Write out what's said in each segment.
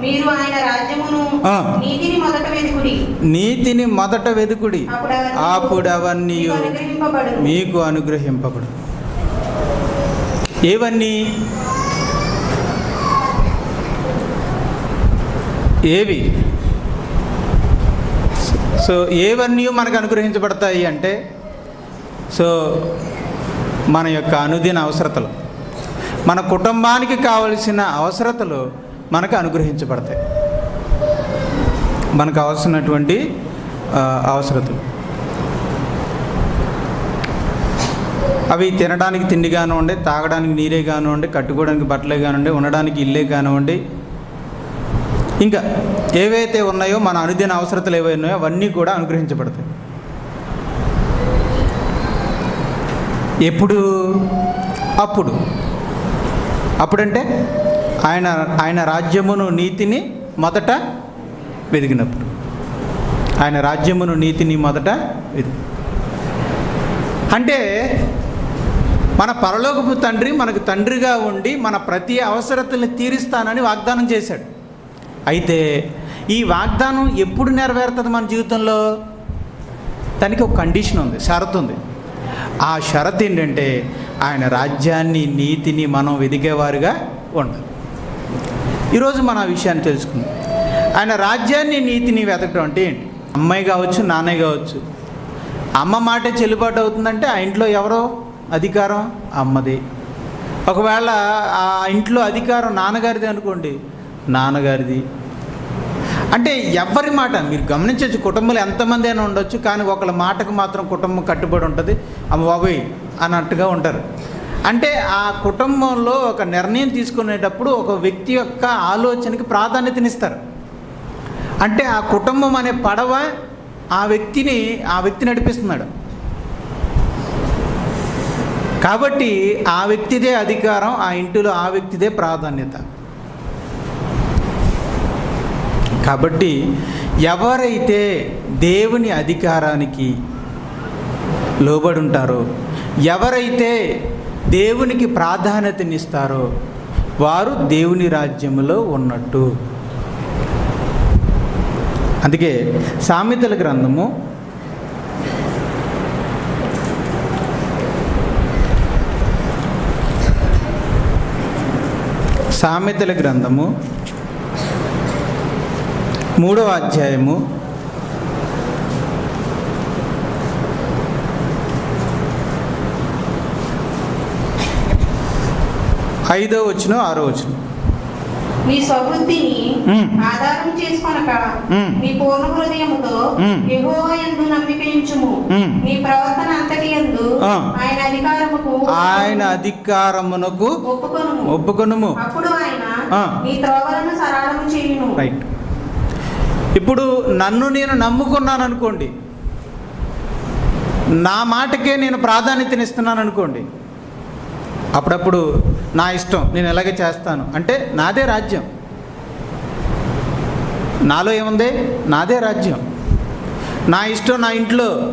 మీరు ఆయన రాజ్యమును. నీతిని మొదట వెతుకుడి. నీతిని మొదట వెదుకుడి అప్పుడు అవన్నీ. మీకు అనుగ్రహింపబడు ఏవన్నీ? ఏవి? సో ఏవన్నీ మనకు అనుగ్రహించబడతాయి అంటే సో మన యొక్క అనుదిన అవసరతలు. మన కుటుంబానికి కావలసిన అవసరతలు మనకు అనుగ్రహించబడతాయి. మనకు అవసరమైనటువంటి అవసరతలు. అవి తినడానికి తిండి కానివ్వండి తాగడానికి నీరే కానివ్వండి కట్టుకోవడానికి బట్టలే కానివ్వండి ఉండడానికి ఇల్లే కానివ్వండి ఇంకా ఏవైతే ఉన్నాయో మన అనుదిన అవసరతలు ఏవై ఉన్నాయో అవన్నీ కూడా అనుగ్రహించబడతాయి. ఎప్పుడు? అప్పుడు. అప్పుడంటే ఆయన ఆయన రాజ్యమును నీతిని మొదట వెదిగినప్పుడు. ఆయన రాజ్యమును నీతిని మొదట వెదిగి. అంటే మన పరలోకపు తండ్రి మనకు తండ్రిగా ఉండి మన ప్రతి అవసరతల్ని తీరుస్తానని వాగ్దానం చేశాడు. అయితే ఈ వాగ్దానం ఎప్పుడు నెరవేరుతుంది మన జీవితంలో? దానికి ఒక కండిషన్ ఉంది షరత్ ఉంది. ఆ షరత్ ఏంటంటే ఆయన రాజ్యాన్ని నీతిని మనం వెదిగేవారుగా ఉండాలి. ఈరోజు మన ఆ విషయాన్ని తెలుసుకుందాం. ఆయన రాజ్యాన్ని నీతిని వెతకడం అంటే ఏంటి? అమ్మాయి కావచ్చు నాన్నయ్య కావచ్చు. అమ్మ మాటే చెల్లుబాటు అవుతుందంటే ఆ ఇంట్లో ఎవరో అధికారం అమ్మది. ఒకవేళ ఆ ఇంట్లో అధికారం నాన్నగారిది అనుకోండి నాన్నగారిది. అంటే ఎవరి మాట? మీరు గమనించవచ్చు కుటుంబంలో ఎంతమంది అయినా ఉండొచ్చు కానీ ఒకళ్ళ మాటకు మాత్రం కుటుంబం కట్టుబడి ఉంటుంది. అమ్మ బాబోయ్ అన్నట్టుగా ఉంటారు. అంటే ఆ కుటుంబంలో ఒక నిర్ణయం తీసుకునేటప్పుడు ఒక వ్యక్తి యొక్క ఆలోచనకి ప్రాధాన్యతనిస్తారు అంటే ఆ కుటుంబం అనే పడవ ఆ వ్యక్తిని ఆ వ్యక్తి నడిపిస్తున్నాడు. కాబట్టి ఆ వ్యక్తిదే అధికారం ఆ ఇంటిలో ఆ వ్యక్తిదే ప్రాధాన్యత. కాబట్టి ఎవరైతే దేవుని అధికారానికి లోబడి ఉంటారో ఎవరైతే దేవునికి ప్రాధాన్యతనిస్తారో వారు దేవుని రాజ్యములో ఉన్నట్టు. అందుకే సామెతల గ్రంథము సామెతల గ్రంథము మూడవ అధ్యాయము ఐదో వచనం ఆరో వచనం నీ స్వబుద్ధిని మ్మ్. ఆధారం చేసుకొనక మ్మ్. నీ పూర్ణ హృదయముతో మ్మ్. యెహోవా యందు నమ్మిక ఉంచుము మ్మ్. నీ ప్రవర్తన అంతటి యందు ఆ. ఆయన అధికారముకు ఆయన అధికారమునకు ఒప్పుకొనుము ఒప్పుకొనుము అప్పుడు ఆయన ఆ. నీ త్రోవలను సరళము చేయును రైట్ ఇప్పుడు నన్ను నేను నమ్ముకున్నాను అనుకోండి నా మాటకే నేను ప్రాధాన్యతనిస్తున్నాను అనుకోండి అప్పుడప్పుడు నా ఇష్టం నేను ఎలాగే చేస్తాను. అంటే నాదే రాజ్యం. నాలో ఏముంది? నాదే రాజ్యం. నా ఇష్టం నా ఇంట్లో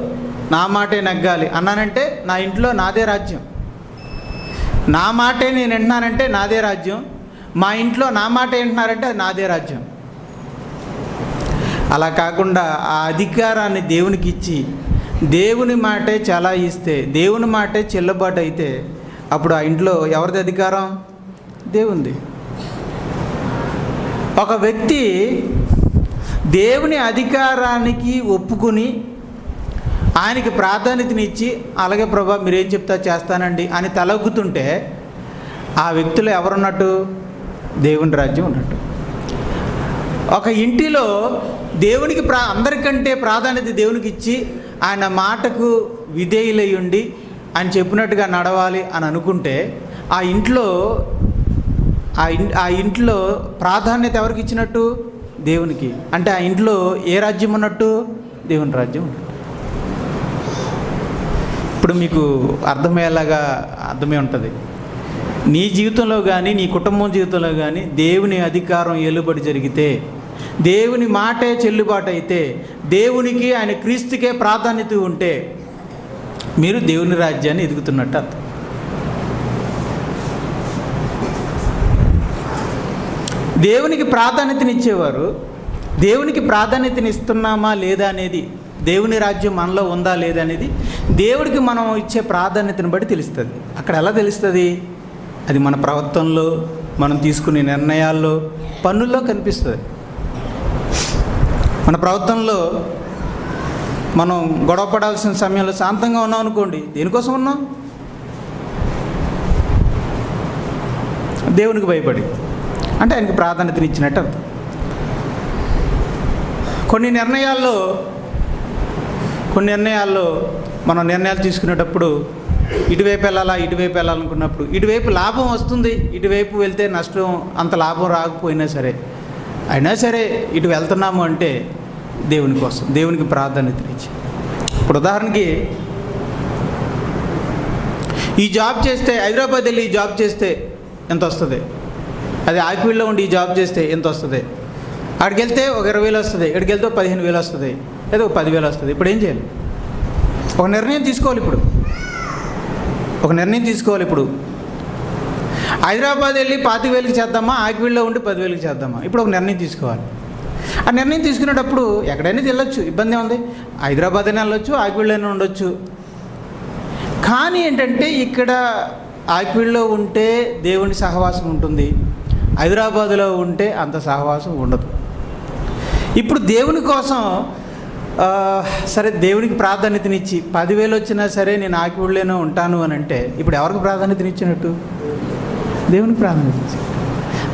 నా మాటే నగ్గాలి. అన్నానంటే నా ఇంట్లో నాదే రాజ్యం. నా మాటే నేను వింటున్నానంటే నాదే రాజ్యం. మా ఇంట్లో నా మాట వింటున్నారంటే నాదే రాజ్యం. అలా కాకుండా ఆ అధికారాన్ని దేవునికి ఇచ్చి దేవుని మాటే చాలా ఇస్తే దేవుని మాటే చెల్లుబాటు అయితే అప్పుడు ఆ ఇంట్లో ఎవరిది అధికారం? దేవుంది. ఒక వ్యక్తి దేవుని అధికారానికి ఒప్పుకొని ఆయనకి ప్రాధాన్యతనిచ్చి అలాగే ప్రభా మీరేం చెప్తా చేస్తానండి అని తలొగ్గుతుంటే ఆ వ్యక్తిలో ఎవరున్నట్టు? దేవుని రాజ్యం ఉన్నట్టు. ఒక ఇంటిలో దేవునికి ప్రా అందరికంటే ప్రాధాన్యత దేవునికి ఇచ్చి ఆయన మాటకు విధేయులై ఉండి ఆయన చెప్పినట్టుగా నడవాలి అని అనుకుంటే ఆ ఇంట్లో ఆ ఇన్ ఆ ఇంట్లో ప్రాధాన్యత ఎవరికి ఇచ్చినట్టు? దేవునికి. అంటే ఆ ఇంట్లో ఏ రాజ్యం ఉన్నట్టు? దేవుని రాజ్యం ఉన్నట్టు. ఇప్పుడు మీకు అర్థమయ్యేలాగా అర్థమే ఉంటుంది. నీ జీవితంలో కానీ నీ కుటుంబం జీవితంలో కానీ దేవుని అధికారం ఏలుబడి జరిగితే దేవుని మాటే చెల్లుబాటు అయితే దేవునికి ఆయన క్రీస్తుకే ప్రాధాన్యత ఉంటే మీరు దేవుని రాజ్యాన్ని ఎదుగుతున్నట్టు అర్థం. దేవునికి ప్రాధాన్యతనిచ్చేవారు దేవునికి ప్రాధాన్యతనిస్తున్నామా లేదా అనేది దేవుని రాజ్యం మనలో ఉందా లేదా అనేది దేవుడికి మనం ఇచ్చే ప్రాధాన్యతను బట్టి తెలుస్తుంది. అక్కడ ఎలా తెలుస్తుంది? అది మన ప్రవర్తనలో మనం తీసుకునే నిర్ణయాల్లో పనుల్లో కనిపిస్తుంది. మన ప్రవర్తనలో మనం గొడవ పడాల్సిన సమయంలో శాంతంగా ఉన్నాం అనుకోండి దేనికోసం ఉన్నాం? దేవునికి భయపడి. అంటే ఆయనకి ప్రాధాన్యతనిచ్చినట్టు అర్థం. కొన్ని నిర్ణయాల్లో కొన్ని నిర్ణయాల్లో మనం నిర్ణయాలు తీసుకునేటప్పుడు ఇటువైపు వెళ్ళాలా ఇటువైపు వెళ్ళాలనుకున్నప్పుడు ఇటువైపు లాభం వస్తుంది ఇటువైపు వెళ్తే నష్టం అంత లాభం రాకపోయినా సరే. అయినా సరే ఇటు వెళ్తున్నాము అంటే దేవుని కోసం దేవునికి ప్రాధాన్యతనిచ్చి ఇప్పుడు ఉదాహరణకి ఈ జాబ్ చేస్తే హైదరాబాద్ వెళ్ళి ఈ జాబ్ చేస్తే ఎంత వస్తుంది? అది ఆకివీడులో ఉండి ఈ జాబ్ చేస్తే ఎంత వస్తుంది? అక్కడికి వెళ్తే ఒక ఇరవై వేలు వస్తుంది ఇక్కడికి వెళ్తే పదిహేను వేలు వస్తుంది లేదా ఒక పదివేలు వస్తుంది. ఇప్పుడు ఏం చేయాలి? ఒక నిర్ణయం తీసుకోవాలి ఇప్పుడు. ఒక నిర్ణయం తీసుకోవాలి ఇప్పుడు. హైదరాబాద్ వెళ్ళి పాతిక వేలకి చేద్దామా? ఆకివీళ్ళలో ఉండి పదివేలకి చేద్దామా? ఇప్పుడు ఒక నిర్ణయం తీసుకోవాలి. ఆ నిర్ణయం తీసుకునేటప్పుడు ఎక్కడైనా వెళ్ళొచ్చు ఇబ్బంది ఉంది హైదరాబాద్ అయినా వెళ్ళొచ్చు ఆకివీడులోనే ఉండొచ్చు. కానీ ఏంటంటే ఇక్కడ ఆకివీళ్ళలో ఉంటే దేవుని సహవాసం ఉంటుంది హైదరాబాదులో ఉంటే అంత సహవాసం ఉండదు. ఇప్పుడు దేవుని కోసం సరే దేవునికి ప్రాధాన్యతనిచ్చి పదివేలు వచ్చినా సరే నేను ఆకివీడులోనే ఉంటాను అని అంటే ఇప్పుడు ఎవరికి ప్రాధాన్యతనిచ్చినట్టు? దేవునికి ప్రాధాన్యత ఇచ్చి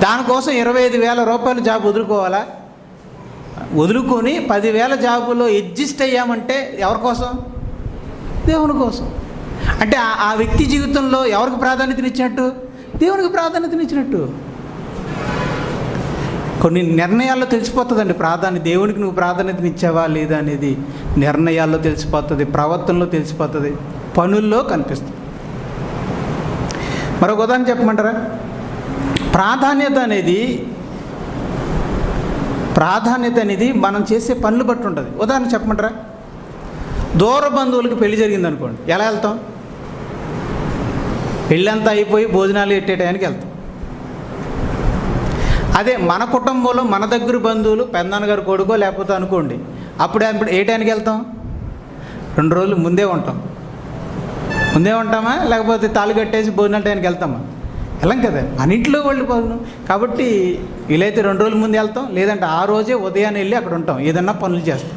దానికోసం ఇరవై ఐదు వేల రూపాయలు జాబ్ వదులుకోవాలా? వదులుకొని పదివేల జాబులో అడ్జస్ట్ అయ్యామంటే ఎవరి కోసం? దేవుని కోసం. అంటే ఆ- ఆ వ్యక్తి జీవితంలో ఎవరికి ప్రాధాన్యతనిచ్చినట్టు? దేవునికి ప్రాధాన్యతనిచ్చినట్టు. కొన్ని నిర్ణయాల్లో తెలిసిపోతుందండి ప్రాధాన్యత దేవునికి నువ్వు ప్రాధాన్యతనిచ్చావా లేదా అనేది నిర్ణయాల్లో తెలిసిపోతుంది ప్రవర్తనలో తెలిసిపోతుంది పనుల్లో కనిపిస్తుంది. మరొక ఉదాహరణ చెప్పమంటారా? ప్రాధాన్యత అనేది ప్రాధాన్యత అనేది మనం చేసే పనులు బట్టి ఉంటుంది. ఉదాహరణ చెప్పమంటారా? దూర బంధువులకు పెళ్ళి జరిగింది అనుకోండి ఎలా వెళ్తాం? పెళ్ళంతా అయిపోయి భోజనాలు ఎట్టే టయానికి వెళ్తాం. అదే మన కుటుంబంలో మన దగ్గర బంధువులు పెద్దనాన్నగారు కొడుకో లేకపోతే అనుకోండి అప్పుడు అప్పుడు ఏ టైంకి వెళ్తాం? రెండు రోజులు ముందే ఉంటాం. ముందే ఉంటామా? లేకపోతే తాళి కట్టేసి భోజనాల టైంకి వెళ్తామా? వెళ్ళం కదా. మన ఇంట్లో వాళ్ళు కాబట్టి వీలైతే రెండు రోజుల ముందు వెళ్తాం. లేదంటే ఆ రోజే ఉదయాన్నే వెళ్ళి అక్కడ ఉంటాం. ఏదన్నా పనులు చేస్తాం.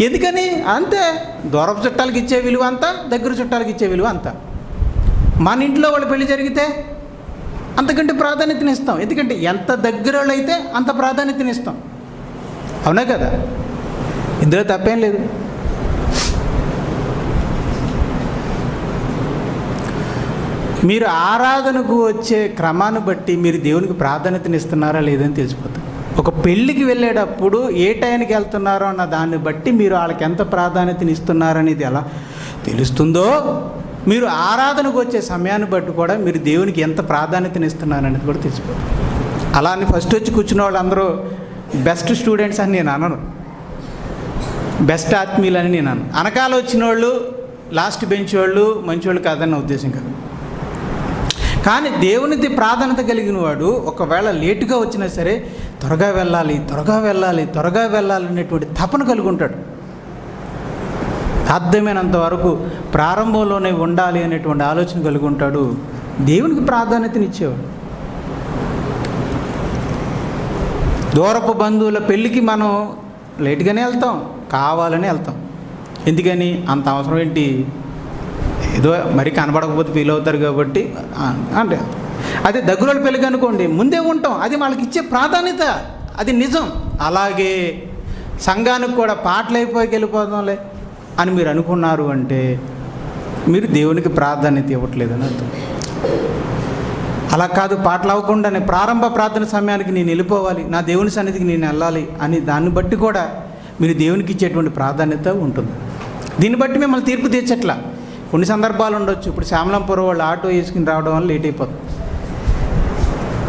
ఎందుకని? అంతే. దూరపు చుట్టాలకి ఇచ్చే విలువ అంతా దగ్గర చుట్టాలకి ఇచ్చే విలువ అంతా. మన ఇంట్లో వాళ్ళ పెళ్ళి జరిగితే అంతకంటే ప్రాధాన్యతనిస్తాం ఎందుకంటే ఎంత దగ్గర వాళ్ళు అయితే అంత ప్రాధాన్యతనిస్తాం అవునా కదా? ఇందులో తప్పేం లేదు. మీరు ఆరాధనకు వచ్చే క్రమాన్ని బట్టి మీరు దేవునికి ప్రాధాన్యతనిస్తున్నారా లేదని తెలిసిపోతుంది. ఒక పెళ్ళికి వెళ్ళేటప్పుడు ఏ టైంకి వెళ్తున్నారో అన్న దాన్ని బట్టి మీరు వాళ్ళకి ఎంత ప్రాధాన్యతనిస్తున్నారనేది ఎలా తెలుస్తుందో మీరు ఆరాధనకు వచ్చే సమయాన్ని బట్టి కూడా మీరు దేవునికి ఎంత ప్రాధాన్యతనిస్తున్నారనేది కూడా తెలిసిపోతుంది. అలా అని ఫస్ట్ వచ్చి కూర్చున్న వాళ్ళందరూ బెస్ట్ స్టూడెంట్స్ అని నేను అనను. బెస్ట్ ఆత్మీయులని నేను అను అనకాల వచ్చిన వాళ్ళు లాస్ట్ బెంచ్ వాళ్ళు మంచి వాళ్ళు కాదని నా ఉద్దేశం కాదు. కానీ దేవునిది ప్రాధాన్యత కలిగిన వాడు ఒకవేళ లేటుగా వచ్చినా సరే త్వరగా వెళ్ళాలి త్వరగా వెళ్ళాలి త్వరగా వెళ్ళాలి అనేటువంటి తపన కలిగి ఉంటాడు. సాధ్యమైనంత వరకు ప్రారంభంలోనే ఉండాలి అనేటువంటి ఆలోచన కలిగి ఉంటాడు. దేవునికి ప్రాధాన్యతనిచ్చేవాడు దూరపు బంధువుల పెళ్ళికి మనం లేటుగానే వెళ్తాం కావాలని వెళ్తాం. ఎందుకని? అంత అవసరం ఏంటి? ఏదో మరి కనబడకపోతే ఫీల్ అవుతారు కాబట్టి అంటే అదే దగ్గర పెళ్ళి అనుకోండి ముందే ఉంటాం. అది వాళ్ళకి ఇచ్చే ప్రాధాన్యత అది నిజం. అలాగే సంఘానికి కూడా పాటలు అయిపోయి వెళ్ళిపోదాంలే అని మీరు అనుకున్నారు అంటే మీరు దేవునికి ప్రాధాన్యత ఇవ్వట్లేదని అర్థం. అలా కాదు పాటలు అవ్వకుండానే ప్రారంభ ప్రార్థన సమయానికి నేను వెళ్ళిపోవాలి నా దేవుని సన్నిధికి నేను వెళ్ళాలి అని దాన్ని బట్టి కూడా మీరు దేవునికి ఇచ్చేటువంటి ప్రాధాన్యత ఉంటుంది. దీన్ని బట్టి మిమ్మల్ని తీర్పు తీర్చట్లా. కొన్ని సందర్భాలు ఉండొచ్చు. ఇప్పుడు శ్యామలంపురం వాళ్ళు ఆటో వేసుకుని రావడం వల్ల లేట్ అయిపోతుంది.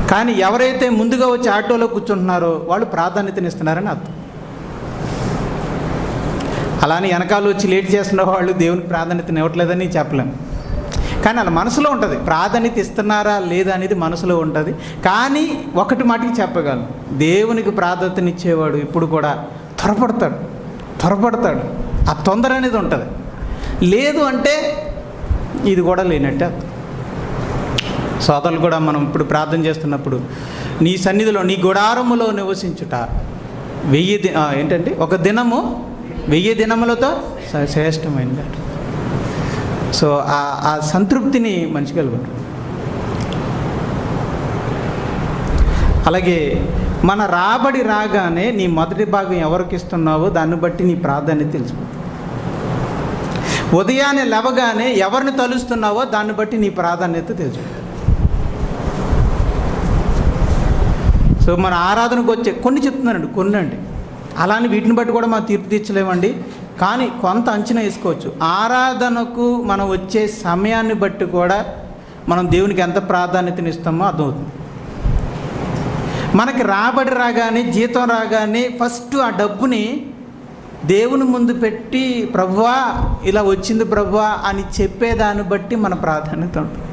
కానీ ఎవరైతే ముందుగా వచ్చి ఆటోలో కూర్చుంటున్నారో వాళ్ళు ప్రాధాన్యతనిస్తున్నారని అర్థం. అలానే వెనకాల వచ్చి లేట్ చేస్తున్న వాళ్ళు దేవునికి ప్రాధాన్యతని ఇవ్వట్లేదని చెప్పలేము. కానీ అలా మనసులో ఉంటుంది. ప్రాధాన్యత ఇస్తున్నారా లేదా అనేది మనసులో ఉంటుంది. కానీ ఒకటి మాటికి చెప్పగలను. దేవునికి ప్రాధాన్యతనిచ్చేవాడు ఇప్పుడు కూడా త్వరపడతాడు. త్వరపడతాడు. ఆ తొందర అనేది ఉంటుంది. లేదు అంటే ఇది కూడా లేనట్టే. సోదరులు కూడా మనం ఇప్పుడు ప్రార్థన చేస్తున్నప్పుడు నీ సన్నిధిలో నీ గుడారములో నివసించుట. వెయ్యి ది ఏంటంటే ఒక దినము వెయ్యి దినములతో శ్రేష్టమైనది. సో ఆ- ఆ సంతృప్తిని మనిషి కలుగుతుంది. అలాగే మన రాబడి రాగానే నీ మొదటి భాగం ఎవరికి ఇస్తున్నావో దాన్ని బట్టి నీ ప్రాధాన్యత తెలిసిపోతుంది. ఉదయాన్నే లేవగానే ఎవరిని తలుస్తున్నావో దాన్ని బట్టి నీ ప్రాధాన్యత తెలుసు. సో మన ఆరాధనకు వచ్చే కొన్ని చెప్తున్నానండి కొన్ని అండి అలానే వీటిని బట్టి కూడా మనం తీర్పు తీర్చలేమండి కానీ కొంత అంచనా వేసుకోవచ్చు. ఆరాధనకు మనం వచ్చే సమయాన్ని బట్టి కూడా మనం దేవునికి ఎంత ప్రాధాన్యతనిస్తామో అర్థమవుతుంది. మనకి రాబడి రాగానే జీతం రాగానే ఫస్ట్ ఆ డబ్బుని దేవుని ముందు పెట్టి ప్రభువా ఇలా వచ్చింది ప్రభువా అని చెప్పేదాన్ని బట్టి మన ప్రాధాన్యత ఉంటుంది.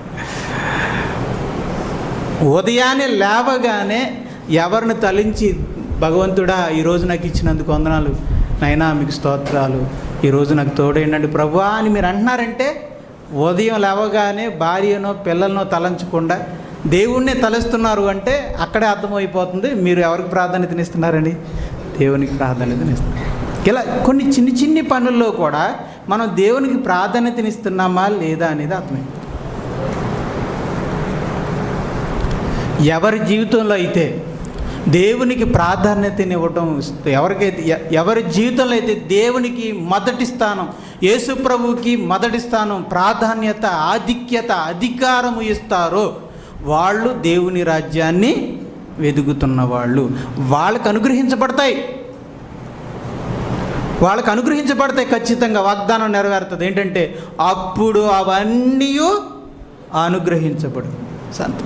ఉదయాన్నే లేవగానే ఎవరిని తలించి భగవంతుడా ఈరోజు నాకు ఇచ్చినందుకు వందనాలు. నైనా మీకు స్తోత్రాలు. ఈరోజు నాకు తోడేయండి ప్రభువా అని మీరు అంటున్నారంటే ఉదయం లేవగానే భార్యనో పిల్లలనో తలంచకుండా దేవుణ్ణే తలుస్తున్నారు అంటే అక్కడే అర్థమైపోతుంది. మీరు ఎవరికి ప్రాధాన్యతనిస్తున్నారండి? దేవునికి ప్రాధాన్యతనిస్తున్నారు. ఇలా కొన్ని చిన్ని చిన్ని పనుల్లో కూడా మనం దేవునికి ప్రాధాన్యతనిస్తున్నామా లేదా అనేది అర్థమైంది. ఎవరి జీవితంలో అయితే దేవునికి ప్రాధాన్యతనివ్వటం ఎవరికైతే ఎ- ఎవరి జీవితంలో అయితే దేవునికి మొదటి స్థానం యేసు ప్రభువుకి మొదటి స్థానం ప్రాధాన్యత ఆధిక్యత అధికారము ఇస్తారో వాళ్ళు దేవుని రాజ్యాన్ని వెతుకుతున్న వాళ్ళు. వాళ్ళకు అనుగ్రహించబడతాయి. వాళ్ళకు అనుగ్రహించబడతాయి ఖచ్చితంగా వాగ్దానం నెరవేరుతుంది. ఏంటంటే అప్పుడు అవన్నీ అనుగ్రహించబడు. సంత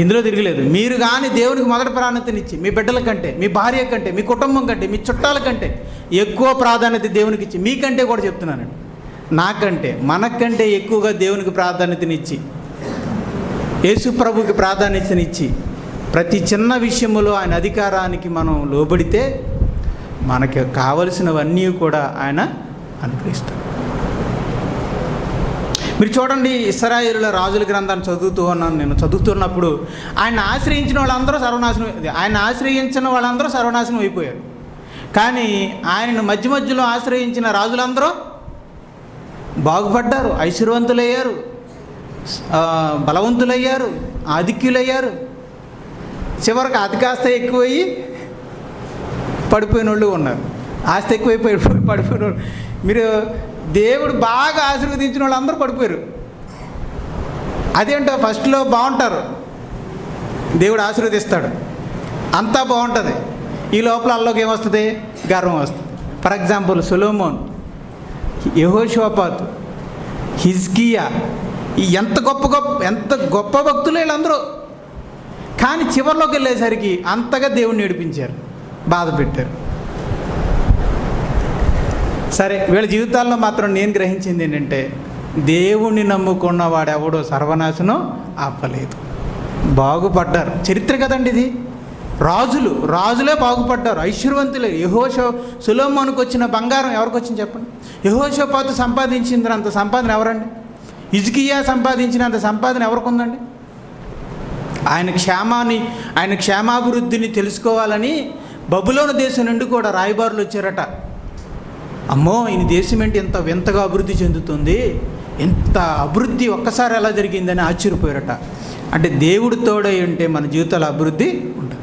ఇందులో తిరగలేదు. మీరు కానీ దేవునికి మొదటి ప్రాధాన్యతనిచ్చి మీ బిడ్డల కంటే మీ భార్య కంటే మీ కుటుంబం కంటే మీ చుట్టాల కంటే ఎక్కువ ప్రాధాన్యత దేవునికి ఇచ్చి మీకంటే కూడా చెప్తున్నానండి నాకంటే మనకంటే ఎక్కువగా దేవునికి ప్రాధాన్యతనిచ్చి యేసు ప్రభుకి ప్రాధాన్యతనిచ్చి ప్రతి చిన్న విషయంలో ఆయన అధికారానికి మనం లోబడితే మనకి కావలసినవన్నీ కూడా ఆయన అనుగ్రహిస్తాడు. మీరు చూడండి ఇస్రాయేలుల రాజుల గ్రంథాన్ని చదువుతూ ఉన్నాను నేను. చదువుతున్నప్పుడు ఆయన ఆశ్రయించిన వాళ్ళందరూ సర్వనాశనం ఆయన ఆశ్రయించిన వాళ్ళందరూ సర్వనాశనం అయిపోయారు. కానీ ఆయనను మధ్య మధ్యలో ఆశ్రయించిన రాజులందరూ బాగుపడ్డారు. ఐశ్వర్యవంతులయ్యారు బలవంతులయ్యారు. ఆధిక్యులయ్యారు. చివరికి అతి కాస్త ఎక్కువయ్యి పడిపోయిన వాళ్ళు ఉన్నారు. ఆస్తి ఎక్కువైపోయి పడిపోయిన వాళ్ళు మీరు దేవుడు బాగా ఆశీర్వదించిన వాళ్ళు అందరూ పడిపోయారు. అదేంటో ఫస్ట్లో బాగుంటారు. దేవుడు ఆశీర్వదిస్తాడు. అంతా బాగుంటుంది. ఈ లోపల అల్లోకి ఏమొస్తుంది? గర్వం వస్తుంది. ఫర్ ఎగ్జాంపుల్ సులోమోన్ యహోషోపాత్ హిజ్కియా ఎంత గొప్ప గొప్ప ఎంత గొప్ప భక్తులు వీళ్ళందరూ. కానీ చివరిలోకి వెళ్ళేసరికి అంతగా దేవుణ్ణి ఏడిపించారు. బాధ పెట్టారు. సరే వీళ్ళ జీవితాల్లో మాత్రం నేను గ్రహించింది ఏంటంటే దేవుణ్ణి నమ్ముకున్న వాడెవడో సర్వనాశనం ఆపలేదు. బాగుపడ్డారు. చరిత్ర కదండి ఇది. రాజులు రాజులే బాగుపడ్డారు. ఐశ్వర్యవంతులే. యహోషో సులోమోనికి వచ్చిన బంగారం ఎవరికి వచ్చింది చెప్పండి? యహోషోపాతు సంపాదించినంత సంపాదన ఎవరండి? ఇజ్కియా సంపాదించినంత సంపాదన ఎవరికి ఉందండి ఆయన క్షేమాన్ని ఆయన క్షేమాభివృద్ధిని తెలుసుకోవాలని బబులోని దేశం నుండి కూడా రాయబారులు వచ్చారట. అమ్మో ఈయన దేశం ఏంటి ఎంత వింతగా అభివృద్ధి చెందుతుంది? ఎంత అభివృద్ధి ఒక్కసారి ఎలా జరిగిందని ఆశ్చర్యపోయారట. అంటే దేవుడు తోడై ఉంటే మన జీవితాల అభివృద్ధి ఉంటుంది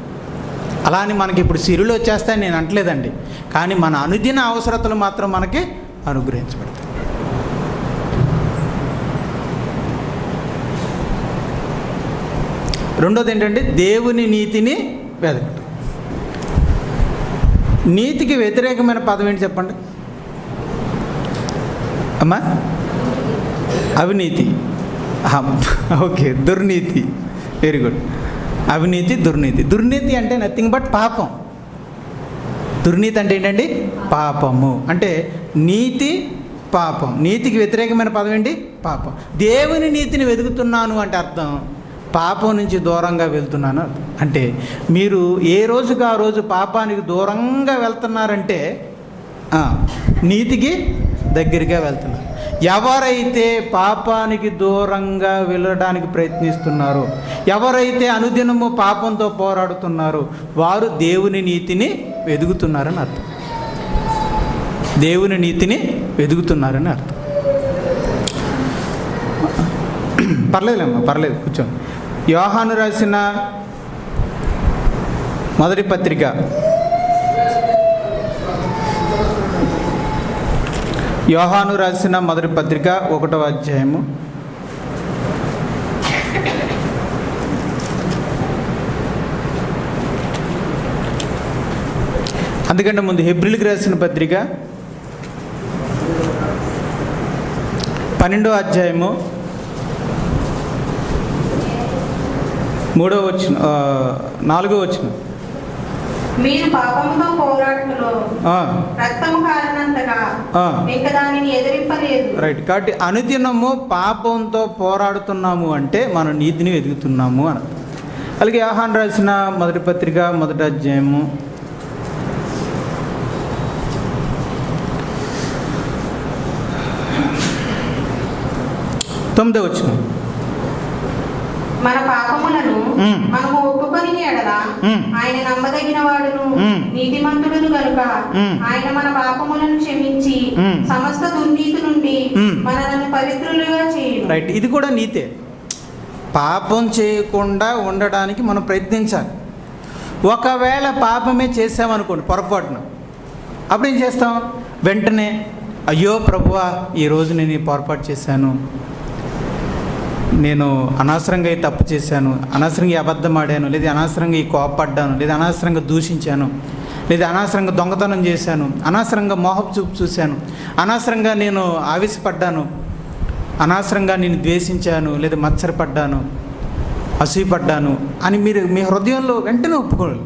అలా అని మనకి ఇప్పుడు సిరిలో వచ్చేస్తాయని నేను అంటలేదండి కానీ మన అనుదిన అవసరతలు మాత్రం మనకి అనుగ్రహించబడతాయి. రెండోది ఏంటంటే దేవుని నీతిని వెదకటం నీతికి వ్యతిరేకమైన పదం ఏంటి చెప్పండి? అమ్మా? అవినీతి. ఓకే దుర్నీతి. వెరీ గుడ్ అవినీతి దుర్నీతి. దుర్నీతి అంటే నథింగ్ బట్ పాపం. దుర్నీతి అంటే ఏంటండి? పాపము. అంటే నీతి పాపం. నీతికి వ్యతిరేకమైన పదం ఏంటి? పాపం. దేవుని నీతిని వెతుకుతున్నాను అంటే అర్థం. పాపం నుంచి దూరంగా వెళ్తున్నాను. అంటే మీరు ఏ రోజుకి ఆ రోజు పాపానికి దూరంగా వెళ్తున్నారంటే నీతికి దగ్గరగా వెళ్తున్నారు. ఎవరైతే పాపానికి దూరంగా వెళ్ళడానికి ప్రయత్నిస్తున్నారో ఎవరైతే అనుదినము పాపంతో పోరాడుతున్నారో వారు దేవుని నీతిని వెదుగుతున్నారని అర్థం. దేవుని నీతిని వెదుగుతున్నారని అర్థం. పర్లేదులేమ్మా పర్లేదు కూర్చోండి. యోహాను రాసిన మొదటి పత్రిక. యోహాను రాసిన మొదటి పత్రిక ఒకటవ అధ్యాయము. అందుకంటే ముందు హెబ్రిల్కి రాసిన పత్రిక. పన్నెండో అధ్యాయము. మూడో వచ్చిన నాలుగో వచ్చిన మీరు పాపముతో పోరాటంలో ఆ, రక్తము కారణంతగా ఆ. ఇంక దానిని ఎదిరింపలేదు రైట్ కాబట్టి అనుదినము పాపంతో పోరాడుతున్నాము అంటే మనం నీతిని వెతుకుతున్నాము అని. అలాగే ఆహాన్ రాసిన మొదటి పత్రిక మొదటి అధ్యాయము తొమ్మిదో వచ్చిన మన పాపములను. మనము ఒప్పుకొని ఎడల. ఆయన నమ్మదగిన వాడును. నీతిమంతుడును. ఆయన మన పాపములను క్షమించి. సమస్త దుర్నీతి నుండి. మనలను పవిత్రులుగా రైట్ ఇది కూడా నీతే పాపం చేయకుండా ఉండడానికి మనం ప్రయత్నించాలి ఒకవేళ పాపమే చేసామనుకోండి పొరపాటున అప్పుడు ఏం చేస్తాం వెంటనే అయ్యో ప్రభువా ఈరోజు నేను ఈ పొరపాటు చేశాను నేను అనవసరంగా ఈ తప్పు చేశాను అనవసరంగా ఈ అబద్ధం ఆడాను లేదా అనవసరంగా ఈ కోపడ్డాను లేదా అనవసరంగా దూషించాను లేదా అనవసరంగా దొంగతనం చేశాను అనవసరంగా మోహపు చూపు చూశాను అనవసరంగా నేను ఆవేశపడ్డాను అనవసరంగా నేను ద్వేషించాను లేదా మత్సరపడ్డాను అసూయపడ్డాను అని మీరు మీ హృదయంలో వెంటనే ఒప్పుకోవాలి.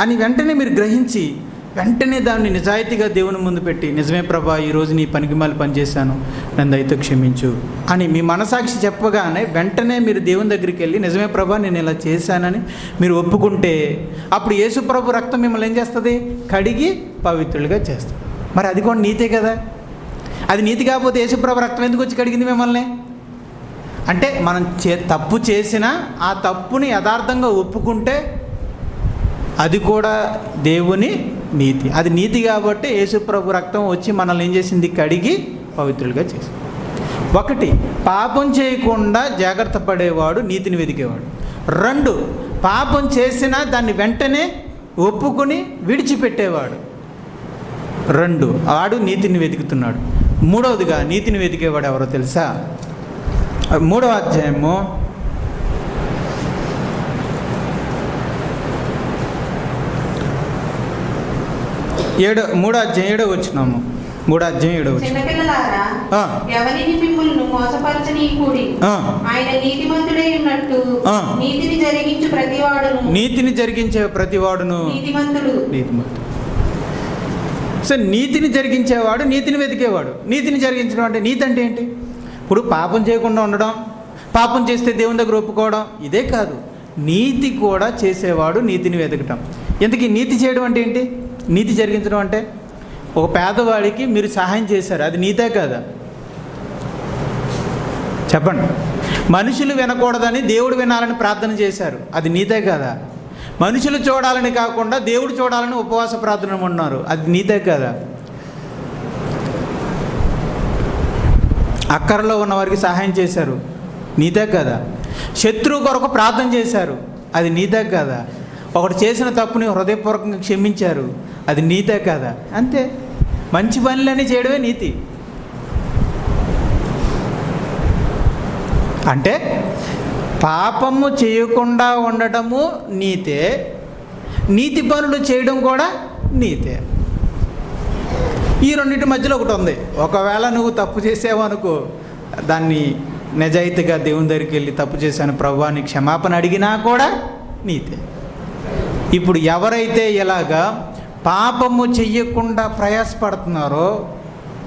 అని వెంటనే మీరు గ్రహించి వెంటనే దాన్ని నిజాయితీగా దేవుని ముందు పెట్టి నిజమే ప్రభా ఈరోజు నీ పనికి మాలి పనిచేశాను నన్ను అయితే క్షమించు అని మీ మనసాక్షి చెప్పగానే వెంటనే మీరు దేవుని దగ్గరికి వెళ్ళి నిజమే ప్రభా నేను ఇలా చేశానని మీరు ఒప్పుకుంటే అప్పుడు యేసు ప్రభు రక్తం మిమ్మల్ని ఏం చేస్తుంది? కడిగి పవిత్రులుగా చేస్తుంది. మరి అది కూడా నీతే కదా? అది నీతి కాకపోతే యేసుప్రభు రక్తం ఎందుకు వచ్చి కడిగింది మిమ్మల్ని? అంటే మనం చే తప్పు చేసినా ఆ తప్పుని యథార్థంగా ఒప్పుకుంటే అది కూడా దేవుని నీతి. అది నీతి కాబట్టి యేసుప్రభు రక్తం వచ్చి మనల్ని ఏం చేసింది? కడిగి పవిత్రులుగా చేసింది. ఒకటి పాపం చేయకుండా జాగ్రత్త పడేవాడు నీతిని వెతికేవాడు రెండు పాపం చేసినా దాన్ని వెంటనే ఒప్పుకొని విడిచిపెట్టేవాడు. రెండు ఆడు నీతిని వెతుకుతున్నాడు. మూడవదిగా నీతిని వెతికేవాడు ఎవరో తెలుసా? మూడవ అధ్యాయము ఏడో మూడో అధ్యాయం ఏడో వచ్చినాము. మూడో అధ్యాయం ఏడో. ఎవరిని మిమ్మల్ని. ఆయన నీతిమంతుడై ఉన్నట్టు. నీతిని జరిగించు ప్రతివాడును. నీతిని జరిగించే ప్రతివాడును. నీతిమంతుడు. నీతిమంతుడు. సో నీతిని జరిగించేవాడు నీతిని వెతికేవాడు. నీతిని జరిగించడం అంటే నీతి అంటే ఏంటి? ఇప్పుడు పాపం చేయకుండా ఉండడం పాపం చేస్తే దేవుని దగ్గర ఒప్పుకోవడం ఇదే కాదు. నీతి కూడా చేసేవాడు నీతిని వెతకటం. ఇంతకీ నీతి చేయడం అంటే ఏంటి? నీతి జరిగించడం అంటే ఒక పేదవాడికి మీరు సహాయం చేశారు. అది నీతే కదా? చెప్పండి. మనుషులు వినకూడదని దేవుడు వినాలని ప్రార్థన చేశారు. అది నీతే కదా? మనుషులు చూడాలని కాకుండా దేవుడు చూడాలని ఉపవాస ప్రార్థన ఉన్నారు. అది నీతే కదా? అక్కరలో ఉన్న వారికి సహాయం చేశారు. నీతే కదా? శత్రువు కొరకు ప్రార్థన చేశారు. అది నీతే కదా? ఒకటి చేసిన తప్పుని హృదయపూర్వకంగా క్షమించారు. అది నీతే కదా? అంతే. మంచి పనులన్నీ చేయడమే నీతి. అంటే పాపము చేయకుండా ఉండటము నీతే. నీతి పనులు చేయడం కూడా నీతే. ఈ రెండింటి మధ్యలో ఒకటి ఉంది. ఒకవేళ నువ్వు తప్పు చేసావు అనుకో దాన్ని నిజాయితీగా దేవుని దగ్గరికి వెళ్ళి తప్పు చేశాను ప్రభు అని క్షమాపణ అడిగినా కూడా నీతే. ఇప్పుడు ఎవరైతే ఇలాగా పాపము చెయ్యకుండా ప్రయాసపడుతున్నారో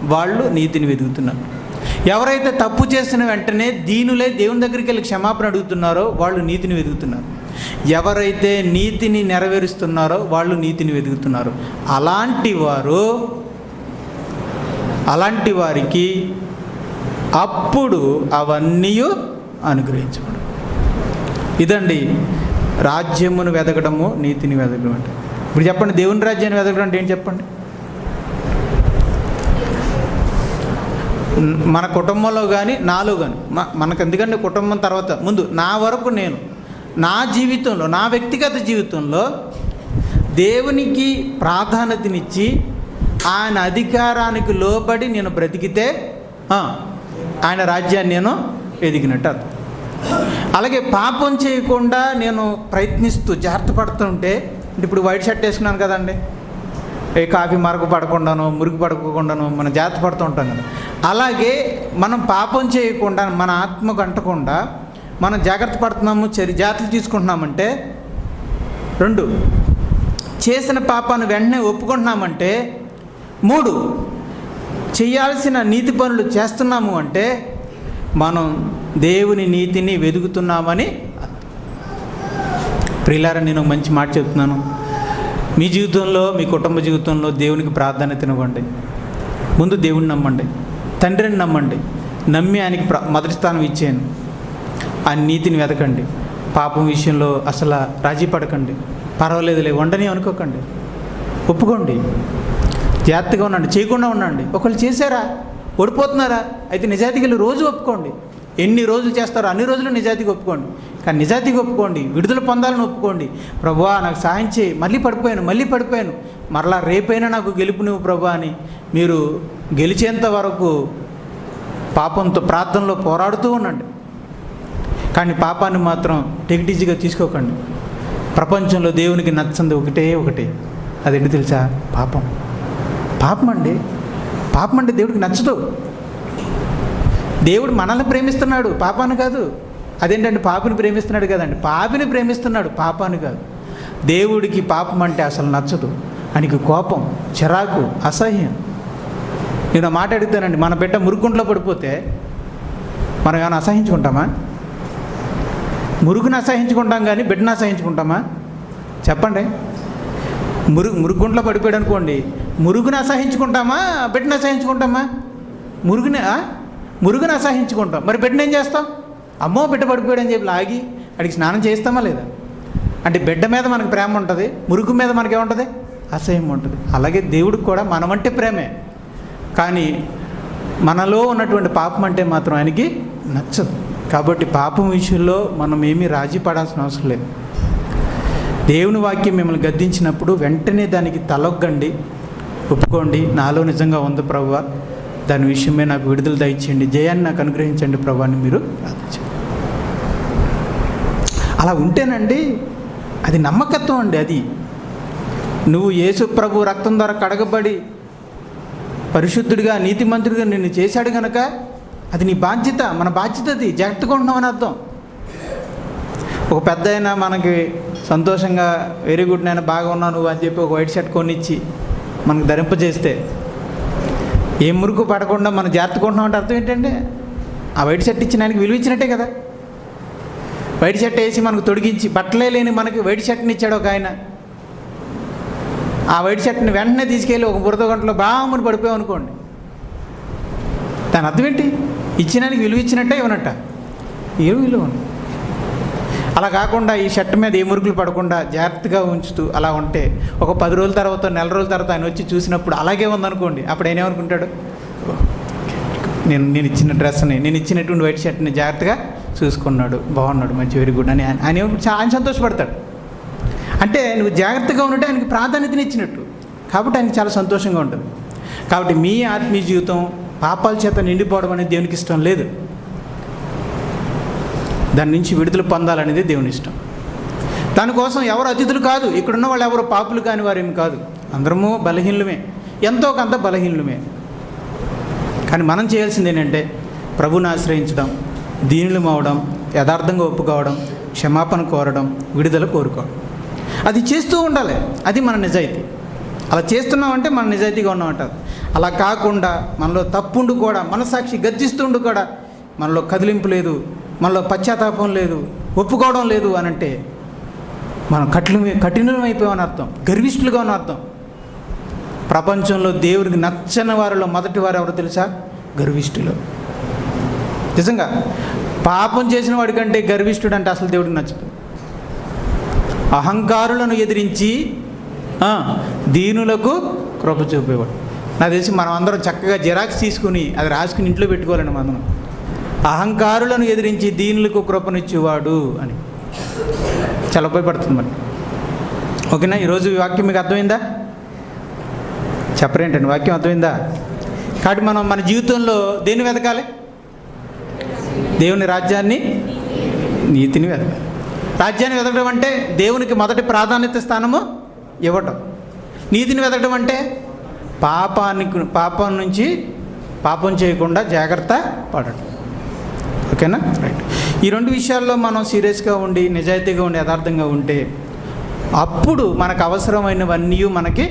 వాళ్ళు నీతిని వెతుకుతున్నారు ఎవరైతే తప్పు చేసిన వెంటనే దీనులే దేవుని దగ్గరికి వెళ్ళి క్షమాపణ అడుగుతున్నారో వాళ్ళు నీతిని వెతుకుతున్నారు ఎవరైతే నీతిని నెరవేరుస్తున్నారో వాళ్ళు నీతిని వెతుకుతున్నారు అలాంటి వారు అలాంటి వారికి అప్పుడు అవన్నీ అనుగ్రహించబడు ఇదండి రాజ్యమును వెతకడము నీతిని వెతకడం అంటే. ఇప్పుడు చెప్పండి దేవుని రాజ్యాన్ని వెతకడం అంటే ఏంటి చెప్పండి? మన కుటుంబంలో కానీ నాలో కానీ మనకు ఎందుకంటే కుటుంబం తర్వాత ముందు నా వరకు నేను నా జీవితంలో నా వ్యక్తిగత జీవితంలో దేవునికి ప్రాధాన్యతనిచ్చి ఆయన అధికారానికి లోబడి నేను బ్రతికితే ఆయన రాజ్యాన్ని నేను ఎదిగినట్టు అర్థం. అలాగే పాపం చేయకుండా నేను ప్రయత్నిస్తూ జాగ్రత్త పడుతుంటే ఇప్పుడు వైట్ షర్ట్ వేసుకున్నాను కదండి. ఏ కాఫీ మరకు పడకుండాను మురికి పడకుండాను మనం జాగ్రత్త పడుతూ ఉంటాం కదా. అలాగే మనం పాపం చేయకుండా మన ఆత్మకు అంటకుండా మనం జాగ్రత్త పడుతున్నాము చరి జాగ్రత్తలు తీసుకుంటున్నామంటే రెండు చేసిన పాపాన్ని వెంటనే ఒప్పుకుంటున్నామంటే మూడు చేయాల్సిన నీతి పనులు చేస్తున్నాము అంటే మనం దేవుని నీతిని వెతుకుతున్నామని ప్రియులారా నేను ఒక మంచి మాట చెప్తున్నాను. మీ జీవితంలో మీ కుటుంబ జీవితంలో దేవునికి ప్రాధాన్యత ఇవ్వండి. ముందు దేవుని నమ్మండి. తండ్రిని నమ్మండి. నమ్మి ఆయనకి ప్ర- మొదటి స్థానం ఇచ్చాను ఆ నీతిని వెతకండి. పాపం విషయంలో అసలు రాజీ పడకండి. పర్వాలేదులే వండని అనుకోకండి. ఒప్పుకోండి. జాగ్రత్తగా ఉండండి. చేయకుండా ఉండండి. ఒకళ్ళు చేశారా? ఓడిపోతున్నారా? అయితే నిజాయితీగా రోజు ఒప్పుకోండి. ఎన్ని రోజులు చేస్తారో అన్ని రోజులు నిజాయితీగా ఒప్పుకోండి. కానీ నిజాయితీగా ఒప్పుకోండి విడుదల పొందాలని ఒప్పుకోండి. ప్రభువా నాకు సాయం చేయి. మళ్ళీ పడిపోయాను మళ్ళీ పడిపోయాను. మరలా రేపైనా నాకు గెలుపు నువ్వు ప్రభా అని మీరు గెలిచేంత వరకు పాపంతో ప్రార్థనలో పోరాడుతూ ఉండండి. కానీ పాపాన్ని మాత్రం టెగిటీజీగా తీసుకోకండి. ప్రపంచంలో దేవునికి నచ్చంది ఒకటే ఒకటే. అదేంటి తెలుసా? పాపం. పాపం అండి. పాపం అంటే దేవుడికి నచ్చదు. దేవుడు మనల్ని ప్రేమిస్తున్నాడు పాపాను కాదు. అదేంటంటే పాపిని ప్రేమిస్తున్నాడు కదండి. పాపిని ప్రేమిస్తున్నాడు పాపాను కాదు. దేవుడికి పాపం అంటే అసలు నచ్చదు. ఆయనకి కోపం చిరాకు అసహ్యం. నేను మాట అడుగుతానండి. మన బిడ్డ మురుగుంట్లో పడిపోతే మనం ఏమైనా అసహించుకుంటామా? మురుగుని అసహించుకుంటాం కానీ బిడ్డను అసహించుకుంటామా? చెప్పండి. మురుగు మురుగుంట్లో పడిపోయాడు అనుకోండి. మురుగుని అసహించుకుంటామా? బిడ్డను అసహించుకుంటామా? మురుగుని మురుగుని అసహించుకుంటాం. మరి బిడ్డను ఏం చేస్తాం? అమ్మో బిడ్డ పడిపోయాడని చెప్పి లాగి అడిగి స్నానం చేస్తామా లేదా? అంటే బిడ్డ మీద మనకు ప్రేమ ఉంటుంది మురుగు మీద మనకి ఏముంటుంది? అసహ్యం ఉంటుంది. అలాగే దేవుడికి కూడా మనమంటే ప్రేమే. కానీ మనలో ఉన్నటువంటి పాపం అంటే మాత్రం ఆయనకి నచ్చదు. కాబట్టి పాపం విషయంలో మనం ఏమీ రాజీ పడాల్సిన అవసరం లేదు. దేవుని వాక్యం మిమ్మల్ని గద్దించినప్పుడు వెంటనే దానికి తలొగ్గండి ఒప్పుకోండి. నాలో నిజంగా ఉంది ప్రభువా. దాని విషయమే నాకు విడుదల దయచేయండి. జయాన్ని నాకు అనుగ్రహించండి ప్రభాని మీరు ప్రార్థించండి. అలా ఉంటేనండి అది నమ్మకత్వం అండి అది. నువ్వు యేసు ప్రభు రక్తం ద్వారా కడగబడి పరిశుద్ధుడిగా నీతిమంతుడిగా నిన్ను చేశాడు గనక అది నీ బాధ్యత మన బాధ్యత అది. జాగ్రత్తగా ఉన్నామని అర్థం. ఒక పెద్ద అయినా మనకి సంతోషంగా వెరీ గుడ్ నేను బాగా ఉన్నాను నువ్వు అని చెప్పి ఒక వైట్ షర్ట్ కొనిచ్చి మనకు ధరింపజేస్తే ఏ మురుకు పడకుండా మనం జాగ్రత్తకుంటున్నాం అంటే అర్థం ఏంటంటే? ఆ వైట్ షర్ట్ ఇచ్చిన ఆయనకి విలువ ఇచ్చినట్టే కదా. వైట్ షర్ట్ వేసి మనకు తొడిగించి బట్టలే లేని మనకి వైట్ షర్ట్ని ఇచ్చాడు ఒక ఆయన. ఆ వైట్ షర్ట్ని వెంటనే తీసుకెళ్ళి ఒక బురద గంటలో బాగుమని పడిపోయాం అనుకోండి. దాని అర్థం ఏంటి? ఇచ్చినానికి విలువ ఇచ్చినట్టే ఇవ్వనట్ట. ఏ విలువ? ఉంది. అలా కాకుండా ఈ షర్ట్ మీద ఏ మురుకులు పడకుండా జాగ్రత్తగా ఉంచుతూ అలా ఉంటే ఒక పది రోజుల తర్వాత నెల రోజుల తర్వాత ఆయన వచ్చి చూసినప్పుడు అలాగే ఉందనుకోండి. అప్పుడు ఆయన ఏమనుకుంటాడు? నేను నేను ఇచ్చిన డ్రెస్ని నేను ఇచ్చినటువంటి వైట్ షర్ట్ని జాగ్రత్తగా చూసుకున్నాడు. బాగున్నాడు మంచి వెరీ గుడ్ అని ఆయన ఆయన చాలా సంతోషపడతాడు. అంటే నువ్వు జాగ్రత్తగా ఉంటే ఆయనకి ప్రాధాన్యతని ఇచ్చినట్టు. కాబట్టి ఆయనకి చాలా సంతోషంగా ఉంటుంది. కాబట్టి మీ ఆత్మీయ జీవితం పాపాల చేత నిండిపోవడం అనేది దేవునికి ఇష్టం లేదు. దాని నుంచి విడుదల పొందాలనేది దేవుని ఇష్టం దానికోసం ఎవరు అతిథులు కాదు ఇక్కడున్న వాళ్ళు ఎవరు పాపులు కాని వారేమి కాదు. అందరము బలహీనులమే ఎంతో కొంత బలహీనులమే. కానీ మనం చేయాల్సింది ఏంటంటే ప్రభుని ఆశ్రయించడం దీనులు అవడం యథార్థంగా ఒప్పుకోవడం క్షమాపణ కోరడం విడుదల కోరుకోవడం. అది చేస్తూ ఉండాలి అది మన నిజాయితీ. అలా చేస్తున్నామంటే మన నిజాయితీగా ఉన్నామంట అలా కాకుండా మనలో తప్పుండు కూడా మనసాక్షి గర్జిస్తుండు కూడా మనలో కదిలింపు లేదు మనలో పశ్చాత్తాపం లేదు ఒప్పుకోవడం లేదు అని అంటే మనం కఠిన కఠినమైపోయామని అర్థం గర్విష్ఠులుగా ఉన్న అర్థం. ప్రపంచంలో దేవుడికి నచ్చని వారిలో మొదటి వారు ఎవరు తెలుసా? గర్విష్ఠులు. నిజంగా పాపం చేసిన వాడికంటే గర్విష్ఠుడు అంటే అసలు దేవుడికి నచ్చదు. అహంకారులను ఎదిరించి దీనులకు కృప చూపేవాడు. నాకు తెలిసి మనం అందరం చక్కగా జిరాక్స్ తీసుకుని అది రాసుకుని ఇంట్లో పెట్టుకోవాలండి మనం. అహంకారులను ఎదిరించి దీనులకు కృపనిచ్చేవాడు అని. చాలా ఉపయోగపడుతుంది మరి. ఓకేనా ఈరోజు ఈ వాక్యం మీకు అర్థమైందా? చెప్పరేంటండి వాక్యం అర్థమైందా? కాబట్టి మనం మన జీవితంలో దేన్ని వెతకాలి? దేవుని రాజ్యాన్ని నీతిని వెతకాలి. రాజ్యాన్ని వెతకడం అంటే దేవునికి మొదటి ప్రాధాన్యత స్థానము ఇవ్వటం. నీతిని వెతకడం అంటే పాపానికి పాపం నుంచి పాపం చేయకుండా జాగ్రత్త పడటం. ఓకేనా? రైట్ ఈ రెండు విషయాల్లో మనం సీరియస్గా ఉండి నిజాయితీగా ఉండి యథార్థంగా ఉంటే అప్పుడు మనకు అవసరమైనవన్నీ మనకి